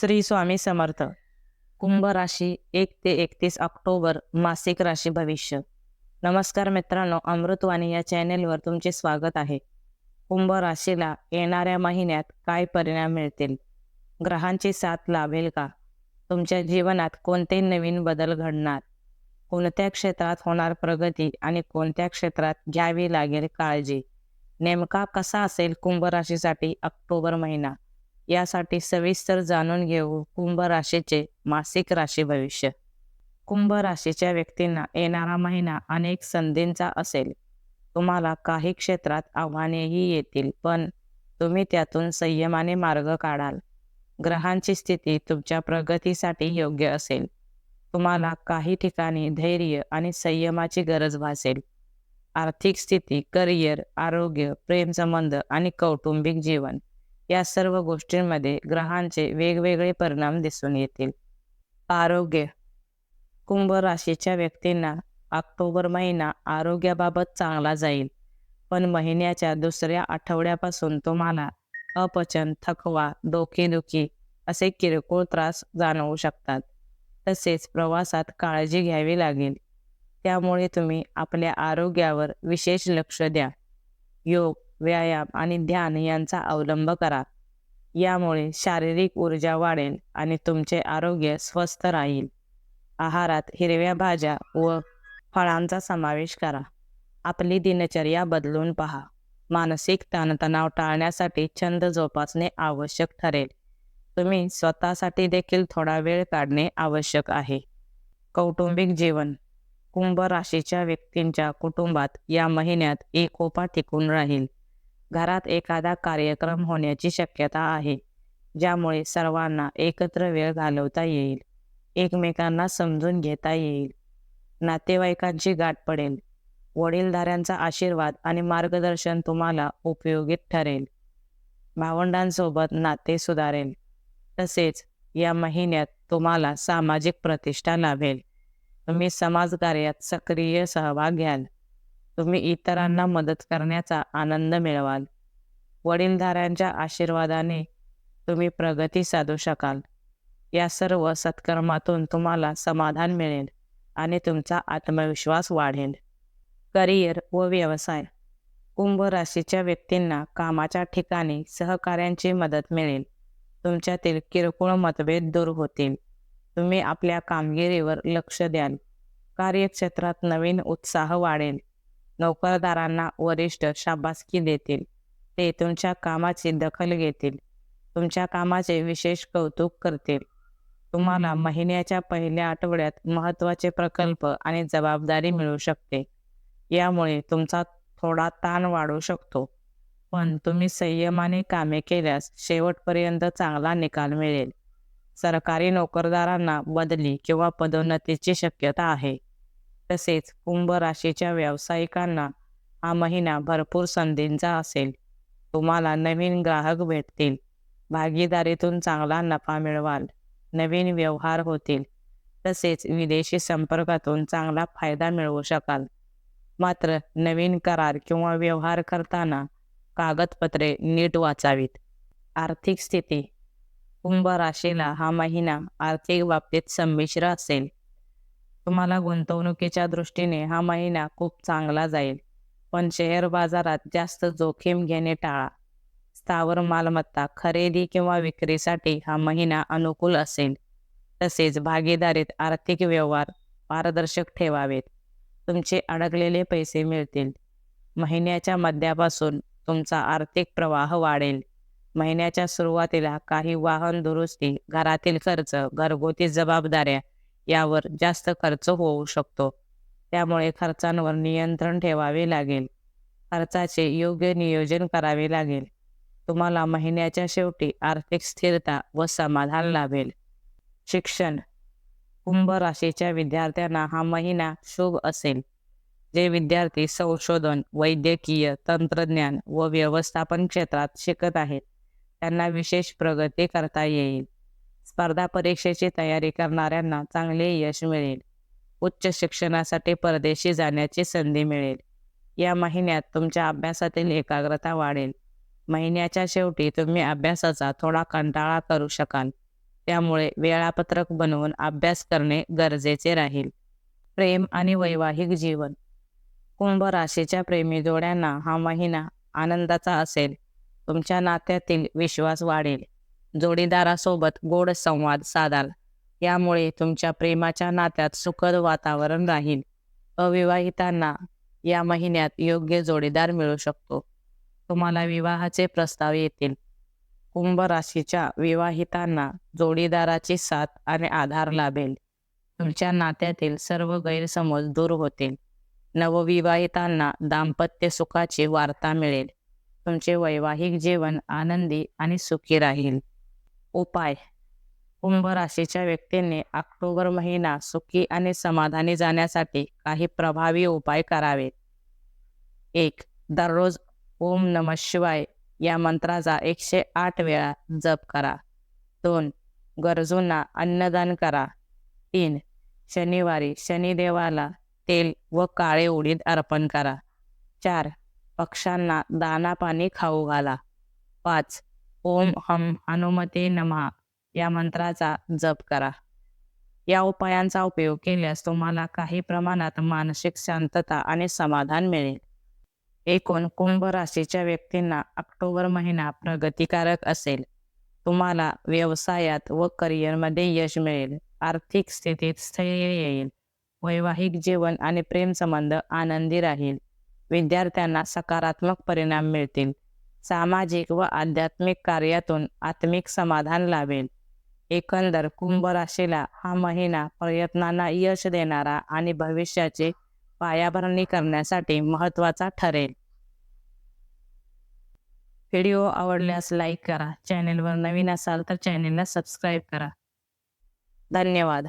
श्री स्वामी समर्थ. कुंभ राशी एक ते एकतीस ऑक्टोबर मासिक राशी भविष्य. नमस्कार मित्रांनो अमृतवाणी या चॅनेलवर तुमचे स्वागत आहे. कुंभ राशीला येणाऱ्या महिन्यात काय परिणाम मिळतील? ग्रहांची साथ लाभेल का? तुमच्या जीवनात कोणते नवीन बदल घडणार? कोणत्या क्षेत्रात होणार प्रगती आणि कोणत्या क्षेत्रात घ्यावी लागेल काळजी? नेमका कसा असेल कुंभ राशीसाठी ऑक्टोबर महिना? यासाठी सविस्तर जाणून घेऊ कुंभ राशीचे मासिक राशी भविष्य. कुंभ राशीच्या व्यक्तींना येणारा महिना अनेक संधींचा असेल. तुम्हाला काही क्षेत्रात आव्हानेही येतील पण तुम्ही त्यातून संयमाने मार्ग काढाल. ग्रहांची स्थिती तुमच्या प्रगतीसाठी योग्य असेल. तुम्हाला काही ठिकाणी धैर्य आणि संयमाची गरज भासेल. आर्थिक स्थिती करिअर आरोग्य प्रेमसंबंध आणि कौटुंबिक जीवन या सर्व गोष्टींमध्ये ग्रहांचे वेगवेगळे परिणाम दिसून येतील. आरोग्य. कुंभ राशीच्या व्यक्तींना ऑक्टोबर महिना आरोग्याबाबत चांगला जाईल. पण महिन्याच्या दुसऱ्या आठवड्यापासून तुम्हाला अपचन थकवा डोकेदुखी असे किरकोळ त्रास जाणवू शकतात. तसेच प्रवासात काळजी घ्यावी लागेल. त्यामुळे तुम्ही आपल्या आरोग्यावर विशेष लक्ष द्या. योग. व्यायाम आणि ध्यान यांचा अवलंब करा. यामुळे शारीरिक ऊर्जा वाढेल आणि तुमचे आरोग्य स्वस्थ राहील. आहारात हिरव्या भाज्या व फळांचा समावेश करा. आपली दिनचर्या बदलून पहा. मानसिक ताणतणाव टाळण्यासाठी छंद जोपासणे आवश्यक ठरेल. तुम्ही स्वतःसाठी देखील थोडा वेळ काढणे आवश्यक आहे. कौटुंबिक जीवन. कुंभ राशीच्या व्यक्तींच्या कुटुंबात या महिन्यात एकोपा टिकून राहील. घरात एखादा कार्यक्रम होण्याची शक्यता आहे ज्यामुळे सर्वांना एकत्र वेळ घालवता येईल एकमेकांना समजून घेता येईल. नातेवाईकांची गाठ पडेल. वडीलधाऱ्यांचा आशीर्वाद आणि मार्गदर्शन तुम्हाला उपयोगी ठरेल. भावंडांसोबत नाते सुधारेल. तसेच या महिन्यात तुम्हाला सामाजिक प्रतिष्ठा लाभेल. तुम्ही समाजकार्यात सक्रिय सहभाग घ्याल. तुम्ही इतरांना मदत करण्याचा आनंद मिळवाल. वडीलधाऱ्यांच्या आशीर्वादाने तुम्ही प्रगती साधू शकाल. या सर्व सत्कर्मातून तुम्हाला समाधान मिळेल आणि तुमचा आत्मविश्वास वाढेल. करिअर व व्यवसाय. कुंभ राशीच्या व्यक्तींना कामाच्या ठिकाणी सहकाऱ्यांची मदत मिळेल. तुमच्यातील किरकोळ मतभेद दूर होतील. तुम्ही आपल्या कामगिरीवर लक्ष द्याल. कार्यक्षेत्रात नवीन उत्साह वाढेल. नोकरदारांना वरिष्ठ शाबासकी देतील. ते तुमच्या कामाची दखल घेतील. तुमच्या कामाचे विशेष कौतुक करतील. तुम्हाला महिन्याच्या पहिल्या आठवड्यात महत्त्वाचे प्रकल्प आणि जबाबदारी मिळू शकते. यामुळे तुमचा थोडा ताण वाढू शकतो. पण तुम्ही संयमाने कामे केल्यास शेवटपर्यंत चांगला निकाल मिळेल. सरकारी नोकरदारांना बदली किंवा पदोन्नतीची शक्यता आहे. तसेच कुंभ राशीच्या व्यावसायिकांना हा महिना भरपूर संधींचा असेल. तुम्हाला नवीन ग्राहक भेटतील. भागीदारीतून चांगला नफा मिळवाल. नवीन व्यवहार होतील. तसेच विदेशी संपर्कातून चांगला फायदा मिळवू शकाल. मात्र नवीन करार किंवा व्यवहार करताना कागदपत्रे नीट वाचावीत. आर्थिक स्थिती. कुंभ राशीला हा महिना आर्थिक बाबतीत संमिश्र असेल. तुम्हाला गुंतवणुकीच्या दृष्टीने हा महिना खूप चांगला जाईल. पण शेअर बाजारात जास्त जोखीम घेणे टाळा. स्थावर मालमत्ता खरेदी किंवा विक्रीसाठी हा महिना अनुकूल असेल. तसेच भागीदारीत आर्थिक व्यवहार पारदर्शक ठेवावेत. तुमचे अडकलेले पैसे मिळतील. महिन्याच्या मध्यापासून तुमचा आर्थिक प्रवाह वाढेल. महिन्याच्या सुरुवातीला काही वाहन दुरुस्ती घरातील खर्च घरगुती जबाबदाऱ्या यावर जास्त खर्च होऊ शकतो. त्यामुळे खर्चांवर नियंत्रण ठेवावे लागेल. खर्चाचे योग्य नियोजन करावे लागेल. तुम्हाला महिन्याच्या शेवटी आर्थिक स्थिरता व समाधान लाभेल. शिक्षण. कुंभ राशीच्या विद्यार्थ्यांना हा महिना शुभ असेल. जे विद्यार्थी संशोधन वैद्यकीय तंत्रज्ञान व व्यवस्थापन क्षेत्रात शिकत आहेत. त्यांना विशेष प्रगती करता येईल. स्पर्धा परीक्षेची तयारी करणाऱ्यांना चांगले यश मिळेल. उच्च शिक्षणासाठी परदेशी जाण्याची संधी मिळेल. या महिन्यात तुमच्या अभ्यासातील एकाग्रता वाढेल. महिन्याच्या शेवटी तुम्ही अभ्यासाचा थोडा कंटाळा करू शकाल. त्यामुळे वेळापत्रक बनवून अभ्यास करणे गरजेचे राहील. प्रेम आणि वैवाहिक जीवन. कुंभ राशीच्या प्रेमी जोड्यांना हा महिना आनंदाचा असेल. तुमच्या नात्यातील विश्वास वाढेल. जोडीदारासोबत गोड संवाद साधाल. यामुळे तुमच्या प्रेमाच्या नात्यात सुखद वातावरण राहील. अविवाहितांना या महिन्यात योग्य जोडीदार मिळू शकतो. तुम्हाला विवाहाचे प्रस्ताव येतील. कुंभ राशीच्या विवाहितांना जोडीदाराची साथ आणि आधार लाभेल. तुमच्या नात्यातील सर्व गैरसमज दूर होतील. नवविवाहितांना दाम्पत्य सुखाची वार्ता मिळेल. तुमचे वैवाहिक जीवन आनंदी आणि सुखी राहील. उपाय. कुंभ राशीच्या व्यक्तींनी ऑक्टोबर महिना सुखी आणि समाधानी जाण्यासाठी काही प्रभावी उपाय करावेत. एक दररोज ओम नम शिवाय या मंत्राचा एकशे आठ वेळा जप करा. दोन गरजूंना अन्नदान करा. तीन शनिवारी शनिदेवाला तेल व काळे उडीद अर्पण करा. चार पक्ष्यांना दाना पाणी खाऊ घाला. पाच ओम हम हनुमते नमः. या मंत्राचा जप करा. या उपायांचा उपयोग केल्यास तुम्हाला काही प्रमाणात मानसिक शांतता आणि समाधान मिळेल. एकूण कुंभ राशीच्या व्यक्तींना ऑक्टोबर महिना प्रगतिकारक असेल. तुम्हाला व्यवसायात व करिअरमध्ये यश मिळेल. आर्थिक स्थितीत स्थैर्य येईल. वैवाहिक जीवन आणि प्रेमसंबंध आनंदी राहील. विद्यार्थ्यांना सकारात्मक परिणाम मिळतील. सामाजिक व आध्यात्मिक कार्यातून आत्मिक समाधान लाभेल. एकंदर कुंभ राशीला हा महिना प्रयत्नांना यश देणारा आणि भविष्याची पायाभरणी करण्यासाठी महत्त्वाचा ठरेल. व्हिडिओ आवडल्यास लाईक करा. चॅनेलवर नवीन असाल तर चॅनेलला सबस्क्राईब करा. धन्यवाद.